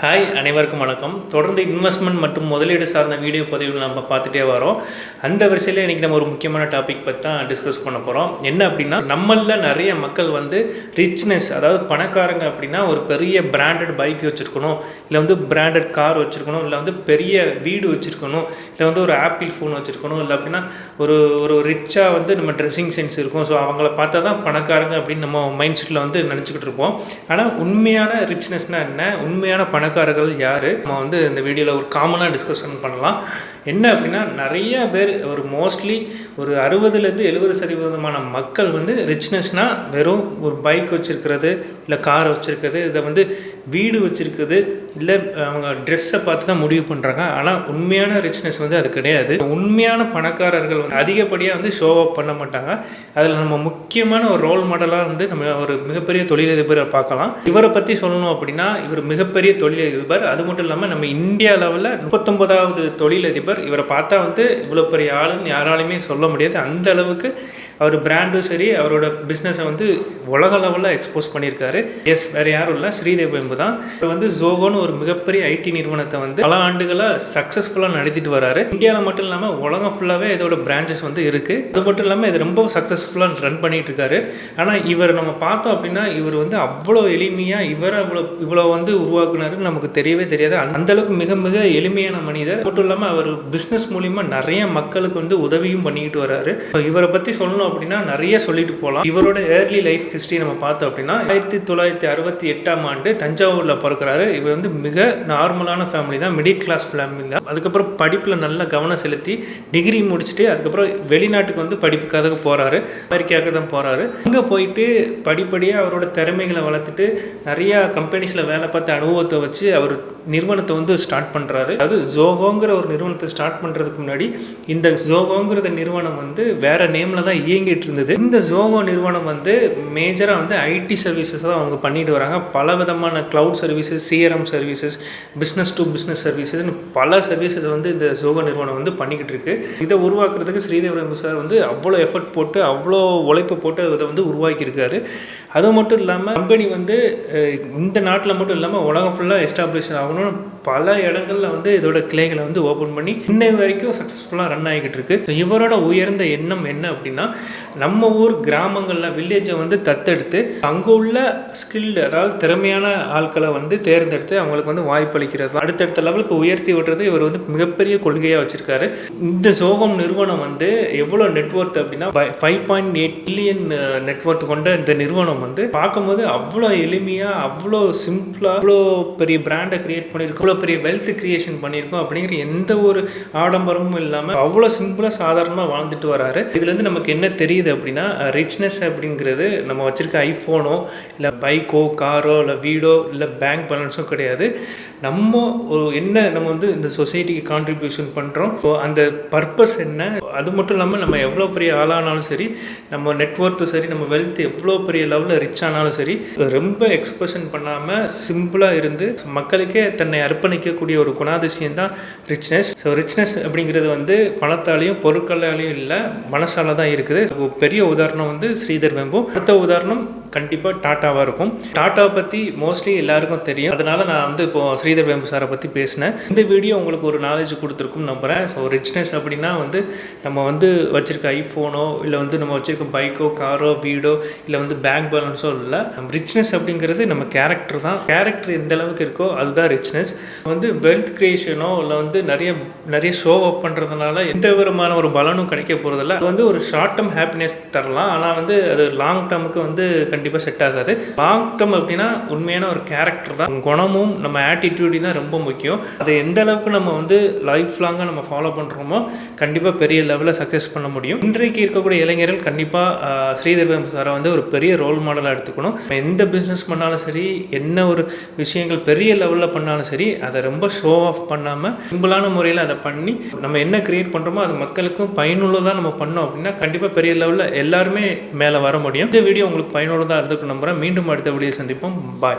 Hi அனைவருக்கும் வணக்கம். தொடர்ந்து இன்வெஸ்ட்மெண்ட் மற்றும் முதலீடு சார்ந்த வீடியோ பதிவுகள் நம்ம பார்த்துட்டே வரோம். அந்த வரிசையில் இன்றைக்கி நம்ம ஒரு முக்கியமான டாபிக் பற்றி தான் டிஸ்கஸ் பண்ண போகிறோம் என்ன அப்படின்னா நம்மளில் நிறைய மக்கள் வந்து ரிச்னஸ் அதாவது பணக்காரங்க அப்படின்னா ஒரு பெரிய பிராண்டட் பைக் வச்சுருக்கணும் இல்லை வந்து பிராண்டட் கார் வச்சுருக்கணும் இல்லை வந்து பெரிய வீடு வச்சுருக்கணும் இல்லை வந்து ஒரு ஆப்பிள் ஃபோன் வச்சுருக்கணும் இல்லை அப்படின்னா ஒரு ஒரு ரிச்சாக வந்து நம்ம ட்ரெஸ்ஸிங் சென்ஸ் இருக்கும். ஸோ அவங்கள பார்த்தா தான் பணக்காரங்க அப்படின்னு நம்ம மைண்ட் செட்டில் வந்து நினச்சிக்கிட்டு இருப்போம். ஆனால் உண்மையான ரிச்னஸ்னால் என்ன? உண்மையான பணக்காரர்கள் யார்? நம்ம வந்து இந்த வீடியோவில் ஒரு காமனாக டிஸ்கஷன் பண்ணலாம். என்ன அப்படின்னா நிறைய பேர் ஒரு மோஸ்ட்லி ஒரு அறுபதுலேருந்து எழுபது சதவீதமான மக்கள் வந்து ரிச்னஸ்னால் வெறும் ஒரு பைக் வச்சுருக்கிறது இல்லை கார் வச்சுருக்கிறது இதை வந்து வீடு வச்சுருக்குது இல்லை அவங்க ட்ரெஸ்ஸை பார்த்து தான் முடிவு பண்ணுறாங்க ஆனால் உண்மையான ரிச்னஸ் வந்து அது கிடையாது. உண்மையான பணக்காரர்கள் வந்து அதிகப்படியாக வந்து ஷோ அப் பண்ண மாட்டாங்க. அதில் நம்ம முக்கியமான ஒரு ரோல் மாடலாக வந்து நம்ம ஒரு மிகப்பெரிய தொழிலதிபரை பார்க்கலாம். இவரை பற்றி சொல்லணும் அப்படின்னா இவர் மிகப்பெரிய தொழிலதிபர். அது மட்டும் இல்லாமல் நம்ம இந்தியா லெவலில் முப்பத்தொன்பதாவது தொழிலதிபர். இவரை பார்த்தா வந்து இவ்வளோ பெரிய ஆளுன்னு யாராலையுமே சொல்ல முடியாது. அந்த அளவுக்கு அவர் பிராண்டும் சரி அவரோட பிஸ்னஸை வந்து உலக லெவலில் எக்ஸ்போஸ் பண்ணியிருக்காரு. எஸ் வேறு யாரும் இல்லை. ஸ்ரீதேவ் வெம்பு தான் இவர் வந்து ஜோகோன்னு ஒரு மிகப்பெரிய ஐடி நிறுவனத்தை வந்து பல ஆண்டுகளாக சக்ஸஸ்ஃபுல்லாக நடத்திட்டு வராரு. இந்தியாவில் மட்டும் இல்லாமல் உலகம் ஃபுல்லாகவே இதோட பிரான்ச்சஸ் வந்து இருக்குது அது மட்டும் இல்லாமல் இது ரொம்ப சக்ஸஸ்ஃபுல்லாக ரன் பண்ணிகிட்டு இருக்காரு. ஆனால் இவர் நம்ம பார்த்தோம் அப்படின்னா இவர் வந்து அவ்வளோ எளிமையாக இவர் அவ்வளோ இவ்வளோ வந்து உருவாக்குனாருன்னு நமக்கு தெரியவே தெரியாது. அந்தளவுக்கு மிக மிக எளிமையான மனிதர். மட்டும் இல்லாமல் அவர் பிஸ்னஸ் மூலிமா நிறைய மக்களுக்கு வந்து உதவியும் பண்ணிக்கிட்டு வராரு. இவரை பற்றி சொல்லணும் அப்படின்னா நிறைய சொல்லிட்டு போகலாம் இவரோட ஏர்லி லைஃப் ஹிஸ்ட்ரி நம்ம பார்த்தோம் அப்படின்னா ஆயிரத்தி தொள்ளாயிரத்தி அறுபத்தி எட்டாம் ஆண்டு தஞ்சாவூரில் பிறக்கிறாரு. இவர் வந்து மிக நார்மலான ஃபேமிலி தான் மிடில் கிளாஸ் ஃபேமிலி தான். அதுக்கப்புறம் படிப்பில் நல்ல கவனம் செலுத்தி டிகிரி முடிச்சுட்டு அதுக்கப்புறம் வெளிநாட்டுக்கு வந்து படிப்புக்காக போகிறாரு அமெரிக்காவுக்கு தான் போகிறாரு அங்கே போயிட்டு படிப்படியாக அவரோட திறமைகளை வளர்த்துட்டு நிறையா கம்பெனிஸில் வேலை பார்த்த அனுபவத்தை வச்சு அவர் நிறுவனத்தை வந்து ஸ்டார்ட் பண்ணுறாரு அது ஜோகோங்கிற ஒரு நிறுவனத்தை ஸ்டார்ட் பண்ணுறதுக்கு முன்னாடி இந்த ஜோகோங்கிறத நிறுவனம் வந்து வேறு நேமில் தான் இயங்கிட்டு இருந்தது இந்த ஜோகோ நிறுவனம் வந்து மேஜராக வந்து ஐடி சர்வீசஸ் தான் அவங்க பண்ணிட்டு வராங்க. பல விதமான cloud services CRM services business to business சர்வீசஸ்னு பல சர்வீசஸ் வந்து இந்த ஜோகோ நிறுவனம் வந்து பண்ணிக்கிட்டு இருக்கு. இதை உருவாக்குறதுக்கு ஸ்ரீதேவ் சார் வந்து அவ்வளோ எஃபர்ட் போட்டு அவ்வளோ உழைப்பு போட்டு இதை வந்து உருவாக்கியிருக்காரு. அது மட்டும் இல்லாமல் கம்பெனி வந்து இந்த நாட்டில் மட்டும் இல்லாமல் உலகம் ஃபுல்லாக எஸ்டாப்ளிஷ் ஆகணும்னு பல இடங்களில் வந்து இதோட கிளைகளை வந்து ஓப்பன் பண்ணி இன்னை வரைக்கும் சக்ஸஸ்ஃபுல்லாக ரன் ஆகிக்கிட்டு இருக்கு. இவரோட உயர்ந்த எண்ணம் என்ன அப்படின்னா நம்ம ஊர் கிராமங்களில் வில்லேஜை வந்து தத்தெடுத்து அங்கே உள்ள ஸ்கில்டு அதாவது திறமையான ஆட்களை வந்து தேர்ந்தெடுத்து அவங்களுக்கு வந்து வாய்ப்பளிக்கிறது அடுத்தடுத்த லெவலுக்கு உயர்த்தி விடுறது இவர் வந்து மிகப்பெரிய கொள்கையாக வச்சுருக்காரு. இந்த சோகம் நிறுவனம் வந்து எவ்வளோ நெட்ஒர்க் அப்படின்னா five point eight million network கொண்ட இந்த நிறுவனம் வந்து பார்க்கும்போது அவ்வளோ எளிமையாக அவ்வளோ சிம்பிளாக அவ்வளோ பெரிய பிராண்டை கிரியேட் பண்ணியிருக்கோம் அவ்வளோ பெரிய வெல்த் கிரியேஷன் பண்ணியிருக்கோம் அப்படிங்கிற எந்த ஒரு ஆடம்பரமும் இல்லாமல் அவ்வளோ சிம்பிளாக சாதாரணமாக வாழ்ந்துட்டு வராரு. இதுலேருந்து நமக்கு என்ன தெரியுது அப்படின்னா ரிச்னஸ் அப்படிங்கிறது நம்ம வச்சுருக்க ஐஃபோனோ இல்லை பைக்கோ காரோ இல்லை வீடோ இல்லை பேங்க் பேலன்ஸோ கிடையாது. நம்ம ஒரு என்ன நம்ம வந்து இந்த சொசைட்டிக்கு கான்ட்ரிபியூஷன் பண்ணுறோம் ஸோ அந்த பர்பஸ் என்ன அது மட்டும் இல்லாமல் நம்ம எவ்வளோ பெரிய ஆளானாலும் சரி நம்ம நெட்ஒர்த்து சரி நம்ம வெல்த் எவ்வளோ பெரிய லெவலில் ரிச் ஆனாலும் சரி ரொம்ப எக்ஸ்பிரஷன் பண்ணாமல் சிம்பிளாக இருந்து மக்களுக்கே தன்னை அர்ப்பணிக்கக்கூடிய ஒரு குணாதிசயம் தான் ரிச்னஸ் ஸோ ரிச்னஸ் அப்படிங்கிறது வந்து பணத்தாலையும் பொருட்களாலையும் இல்லை மனசால தான் இருக்குது. பெரிய உதாரணம் வந்து ஸ்ரீதர் வெம்பு. அடுத்த உதாரணம் கண்டிப்பாக டாட்டாவாக இருக்கும். டாட்டாவை பற்றி மோஸ்ட்லி எல்லாருக்கும் தெரியும். அதனால் நான் வந்து இப்போ ஸ்ரீதர் வேம்பு சாரை பற்றி பேசினேன். இந்த வீடியோ உங்களுக்கு ஒரு நாலேஜ் கொடுத்துருக்கும் நம்புகிறேன் ஸோ ரிச்னஸ் அப்படின்னா வந்து நம்ம வந்து வச்சுருக்க ஐஃபோனோ இல்லை வந்து நம்ம வச்சுருக்க பைக்கோ காரோ வீடோ இல்லை வந்து பேங்க் பேலன்ஸோ இல்லை நம்ம ரிச்னஸ் அப்படிங்கிறது நம்ம கேரக்டர் தான். கேரக்டர் எந்த அளவுக்கு இருக்கோ அதுதான் ரிச்னஸ் வந்து வெல்த் கிரியேஷனோ இல்லை வந்து நிறைய நிறைய ஷோ அப் பண்ணுறதுனால எந்த விதமான ஒரு பலனும் கிடைக்க போகிறதில்ல அது வந்து ஒரு ஷார்ட் டேர்ம் ஹாப்பினஸ் தரலாம். ஆனால் வந்து அது லாங் டேர்முக்கு வந்து கண்டிப்பாக செட் ஆகாது. லாங் டேர்ம் அப்படின்னா உண்மையான ஒரு கேரக்டர் தான். குணமும் நம்ம ஆட்டிடியூடி தான் ரொம்ப முக்கியம். அதை எந்த அளவுக்கு நம்ம வந்து லைஃப் லாங்காக நம்ம ஃபாலோ பண்ணுறோமோ கண்டிப்பாக பெரிய லெவலில் சக்ஸஸ் பண்ண முடியும். இன்றைக்கு இருக்கக்கூடிய இளைஞர்கள் கண்டிப்பாக ஸ்ரீதர் சாரை வந்து ஒரு பெரிய ரோல் மாடலாக எடுத்துக்கணும். எந்த பிஸ்னஸ் பண்ணாலும் சரி என்ன ஒரு விஷயங்கள் பெரிய லெவலில் பண்ணாலும் சரி அதை ரொம்ப ஷோ ஆஃப் பண்ணாமல் சிம்பிளான முறையில் அதை பண்ணி நம்ம என்ன கிரியேட் பண்ணுறோமோ அது மக்களுக்கும் பயனுள்ளதாக நம்ம பண்ணோம் அப்படின்னா கண்டிப்பாக பெரிய லெவலில் எல்லாருமே மேலே வர முடியும். இந்த வீடியோ உங்களுக்கு பயனுள்ளதாக இருந்துக்கும் நம்புகிறேன் மீண்டும் அடுத்த வீடியோ சந்திப்போம். பாய்